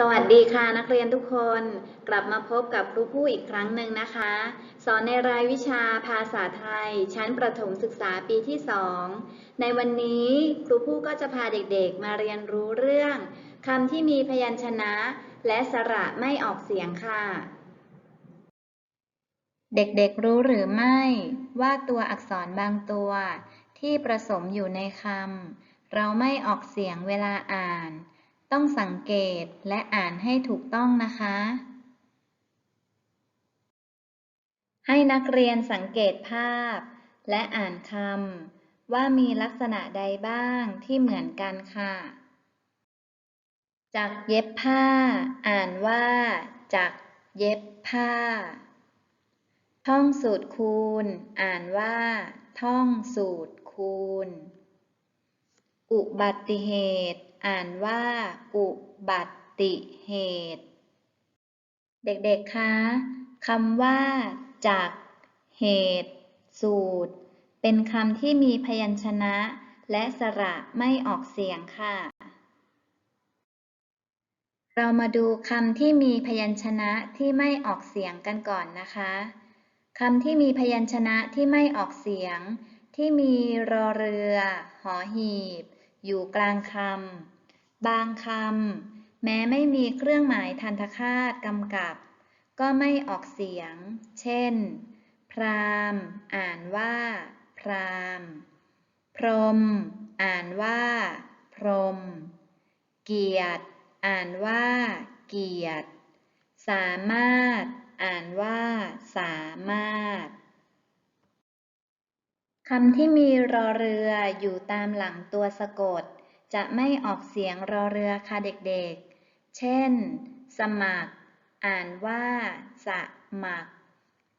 สวัสดีค่ะนักเรียนทุกคนกลับมาพบกับครูผู้อีกครั้งหนึ่งนะคะ สอนในรายวิชาภาษาไทย ชั้นประถมศึกษาปีที่ 2 ในวันนี้ครูผู้ก็จะพาเด็กๆ มาเรียนรู้เรื่องคำที่มีพยัญชนะ และสระไม่ออกเสียงค่ะ เด็กๆรู้หรือไม่ว่าตัวอักษรบางตัว ที่ประสมอยู่ในคำเราไม่ออกเสียงเวลาอ่าน ต้องสังเกตและอ่านให้ถูกต้องนะคะ ให้นักเรียนสังเกตภาพ และอ่านคำว่ามีลักษณะใดบ้างที่เหมือนกันค่ะ จากเย็บผ้า อ่านว่า จากเย็บผ้า ท่องสูตรคูณ อ่านว่า ท่องสูตรคูณ อุบัติเหตุ อ่านว่าอุบัติเหตุ เด็กๆ คะคำว่า จากเหตุ สูตร เป็นคำที่มีพยัญชนะ และสระไม่ออกเสียงค่ะ เรามาดูคำที่มีพยัญชนะที่ไม่ออกเสียงกันก่อนนะคะคำที่มีพยัญชนะที่ไม่ออกเสียง ที่มีรอเรือ หอหีบ อยู่กลางคำ บางคำ แม้ไม่มีเครื่องหมายทันทคาตกำกับ ก็ไม่ออกเสียง เช่น พรามอ่านว่า พราม พรม อ่านว่า พรม เกียรติ อ่านว่า เกียรติ สามารถ อ่านว่า สามารถ คำที่มีรอเรืออยู่ตามหลังตัวสะกด จะไม่ออกเสียงรอเรือค่ะเด็กๆ เช่น สมัคร อ่านว่า สมัคร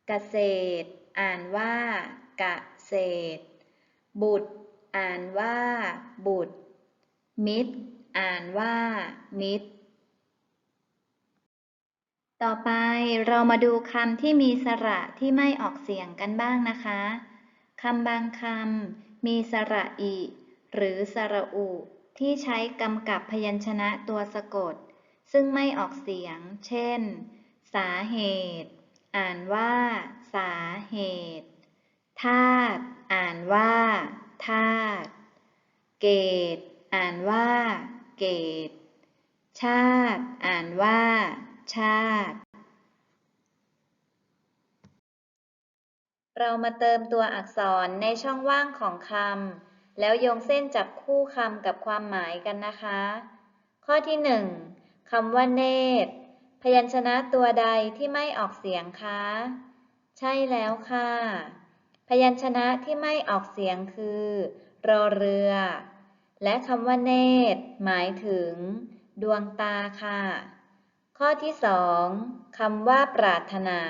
เกษตร อ่านว่า กะเศษ บุตร อ่านว่า บุตร มิตร อ่านว่า มิตร ต่อไปเรามาดูคำที่มีสระที่ไม่ออกเสียงกันบ้างนะคะ คำบางคำมีสระอิหรือสระอุที่ใช้กำกับพยัญชนะตัวสะกด ซึ่งไม่ออกเสียง เช่น สาเหตุ อ่านว่า สาเหตุธาตุอ่านว่าธาตุเกตอ่านว่า เกตชาติ อ่านว่า ชาติ เรามาเติมตัวอักษรในช่องว่างของคำแล้วโยงเส้นจับคู่คำกับความหมายกันนะคะ ข้อที่หนึ่งคำว่าเนตร พยัญชนะตัวใดที่ไม่ออกเสียงคะ ใช่แล้วค่ะ พยัญชนะที่ไม่ออกเสียงคือ รอเรือ และคำว่าเนตร หมายถึง ดวงตาค่ะ ข้อที่สองคำว่าปรารถนา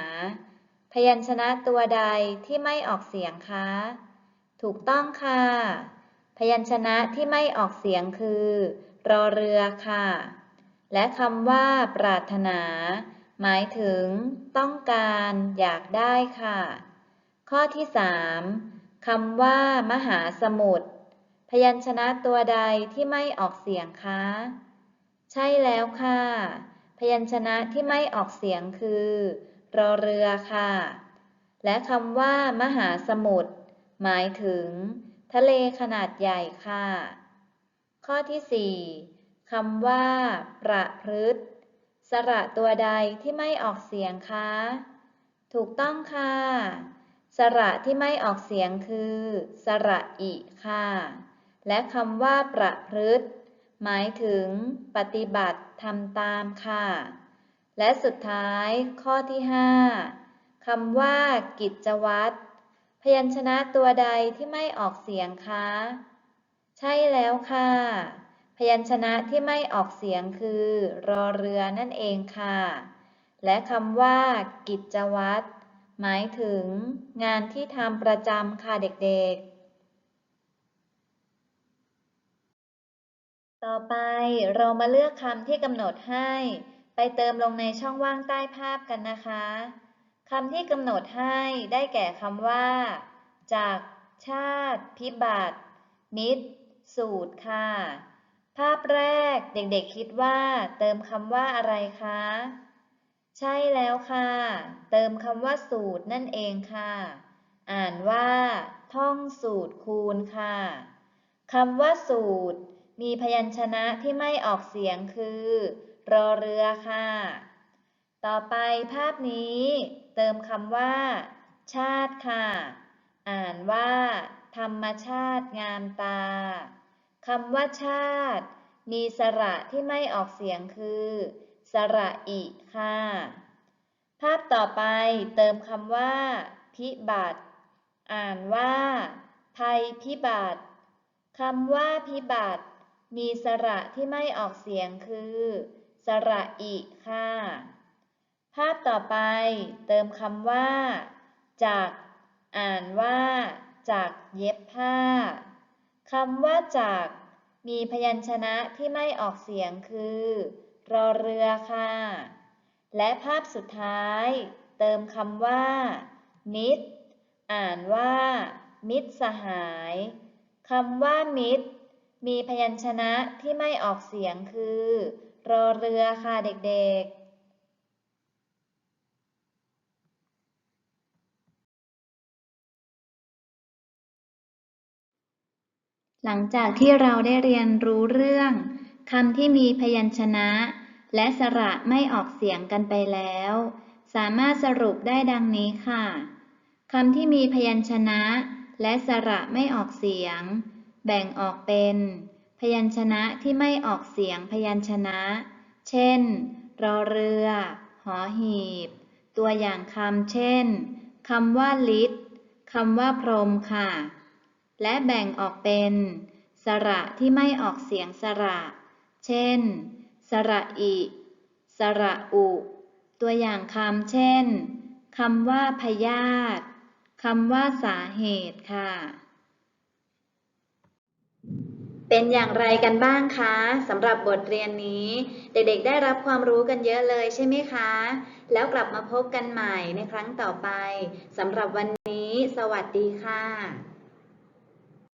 พยัญชนะตัวใดที่ไม่ออกเสียงคะ ถูกต้องค่ะ พยัญชนะที่ไม่ออกเสียงคือ รอเรือค่ะ และคำว่า ปรารถนา หมายถึง ต้องการ อยากได้ค่ะ ข้อที่สามคำว่า มหาสมุทร พยัญชนะตัวใดที่ไม่ออกเสียงคะ ใช่แล้วค่ะ พยัญชนะที่ไม่ออกเสียงคือ รอเรือค่ะ และคำว่ามหาสมุทรหมายถึง ทะเลขนาดใหญ่ค่ะ ข้อที่สี่คำว่า ประพฤติ สระตัวใดที่ไม่ออกเสียงคะ ถูกต้องค่ะ สระที่ไม่ออกเสียงคือ สระอิค่ะ และคำว่าประพฤติ หมายถึง ปฏิบัติทำตามค่ะ และสุดท้ายข้อที่ห้าคำว่า กิจวัตร พยัญชนะตัวใดที่ไม่ออกเสียงคะ ใช่แล้วค่ะ พยัญชนะที่ไม่ออกเสียงคือ รอเรือนั่นเองค่ะ และคำว่า กิจวัตร หมายถึง งานที่ทำประจำค่ะเด็กๆต่อไปเรามาเลือกคำที่กำหนดให้ ไปเติมลงในช่องว่างใต้ภาพกันนะคะคำที่กำหนดให้ได้แก่คำว่า จาก ชาติ พิบัติ มิตร สูตรค่ะ ภาพแรกเด็กๆคิดว่า เติมคำว่าอะไรคะ ใช่แล้วค่ะ เติมคำว่าสูตรนั่นเองค่ะ อ่านว่า ท่องสูตรคูณค่ะคำว่าสูตร มีพยัญชนะที่ไม่ออกเสียงคือ รอเรือค่ะ ต่อไปภาพนี้เติมคำว่า ชาติค่ะ อ่านว่า ธรรมชาติงามตาคำว่าชาติ มีสระที่ไม่ออกเสียงคือ สระอิค่ะ ภาพต่อไปเติมคำว่า พิบัติ อ่านว่า ภัยพิบัติคำว่าพิบัติ มีสระที่ไม่ออกเสียงคือ สระอิค่ะ ภาพต่อไปเติมคำว่า จาก อ่านว่า จากเย็บผ้าคำว่าจากมีพยัญชนะที่ไม่ออกเสียงคือ รอเรือค่ะ และภาพสุดท้าย เติมคำว่า มิตร อ่านว่า มิตรสหายคำว่ามิตร มีพยัญชนะที่ไม่ออกเสียงคือ รอเรือค่ะเด็กๆหลังจากที่เราได้เรียนรู้เรื่องคำที่มีพยัญชนะ และสระไม่ออกเสียงกันไปแล้ว สามารถสรุปได้ดังนี้ค่ะคำที่มีพยัญชนะ และสระไม่ออกเสียง แบ่งออกเป็น พยัญชนะที่ไม่ออกเสียงพยัญชนะ เช่น รอเรือ หอหีบ ตัวอย่างคำเช่น คำว่าลิศคำว่าพรหมค่ะ และแบ่งออกเป็น สระที่ไม่ออกเสียงสระ เช่น สระอิ สระอุ ตัวอย่างคำเช่น คำว่าพยาธิคำว่าสาเหตุค่ะ เป็นอย่างไรกันบ้างคะสำหรับบทเรียนนี้ เด็กๆได้รับความรู้กันเยอะเลยใช่ไหมคะ แล้วกลับมาพบกันใหม่ในครั้งต่อไปสำหรับวันนี้ สวัสดีค่ะ